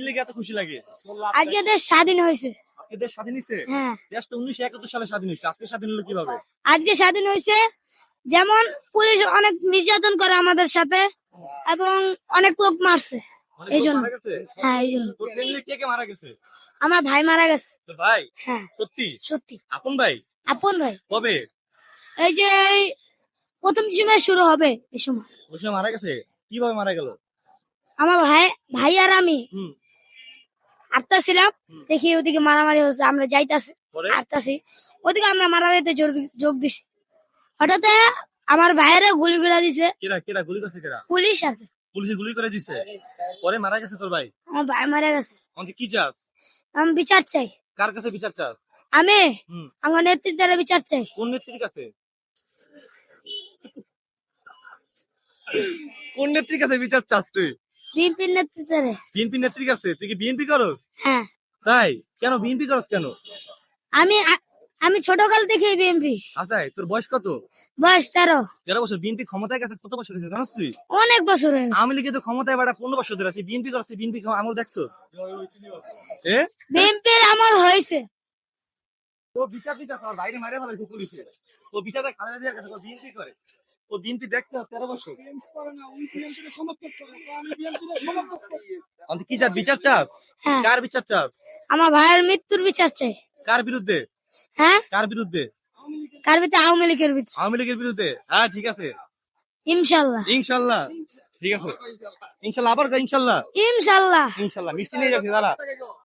কি লেগে এত খুশি লাগে? আজকে দেশ স্বাধীন হয়েছে। আজকে দেশ স্বাধীন হয়েছে? হ্যাঁ। দেশ তো উনিশশো একাত্তর সালে স্বাধীন হয়েছে। আজকে স্বাধীন হলো কীভাবে? আজকে স্বাধীন হয়েছে যেমন পুলিশ অনেক নির্যাতন করে আমাদের সাথে এবং অনেক লোক মারছে। এই জন্য হ্যাঁ এই জন্য কে কে মারা গেছে? আমার ভাই মারা গেছে। ভাই? হ্যাঁ। সত্যি? সত্যি। আপন ভাই? আপন ভাই। কবে? এই যে প্রথম সময় শুরু হবে এই সময়। ওই সময় মারা গেছে? কীভাবে মারা গেল? আমার ভাই ভাই আর আমি। আটতাছিলাম দেখি ওদিকে মারামারি হচ্ছে আমরা যাইতাছি আটতাছি। ওদিকে আমরা মারামারিতে যোগ দিছি। হঠাৎ আমার ভাইয়েরা গুলি করে দিছে। কেরা কেরা গুলি করছে কেরা পুলিশ আর পুলিশে গুলি করে দিছে? পরে মারা গেছে তোর ভাই? আমার ভাই মারা গেছে। আমাকে কি চাস? আমি বিচার চাই। কার কাছে বিচার চাস? আমি? আমার নেতৃত্বের বিচার চাই। কোন নেত্রীর কাছে? কোন নেত্রীর কাছে বিচার চাস তুই? বিএনপির নেতৃত্বের বিএনপি নেত্রীর কাছে? তুই কি বিএনপি করস? হ্যাঁ। তাই? কেন বিএনপি করস কেন? আমি আমি ছোটকাল থেকে বিএনপি। আচ্ছা তোর বয়স কত? বয়স তেরো। তেরো বছর বিএনপি ক্ষমতায় গেছে কত বছর হয়েছে জানাস তুই? অনেক বছর হয়ে গেছে। আওয়ামী লীগে তো ক্ষমতায় বাড়া পনেরো বছর ধরে। তুই বিএনপি তুই বিএনপি আমল দেখছ? এ? বিএনপির আমল হয়েছে। ও বিচার দিতে বাইরে মারে ফেলে পুলিশে ও বিচার খালেদা কাছে বিএনপি করে। ও বিএনপি দেখতে তেরো বছর। কি চাস বিচার চাস? হ্যাঁ। কার বিচার চাস? আমার ভাইয়ের মৃত্যুর বিচার চাই। কার বিরুদ্ধে? হ্যাঁ? কার বিরুদ্ধে? কার ভিতরে আওয়ামী লীগের ভিতরে আওয়ামী লীগের বিরুদ্ধে? হ্যাঁ ঠিক আছে। ইনশাল্লাহ। ইনশাল্লাহ। ঠিক আছে। ইনশাল্লাহ আবার ইনশাল্লাহ? ইনশাল্লাহ। ইনশাল্লাহ মিষ্টি নিয়ে যাচ্ছি দাঁড়া।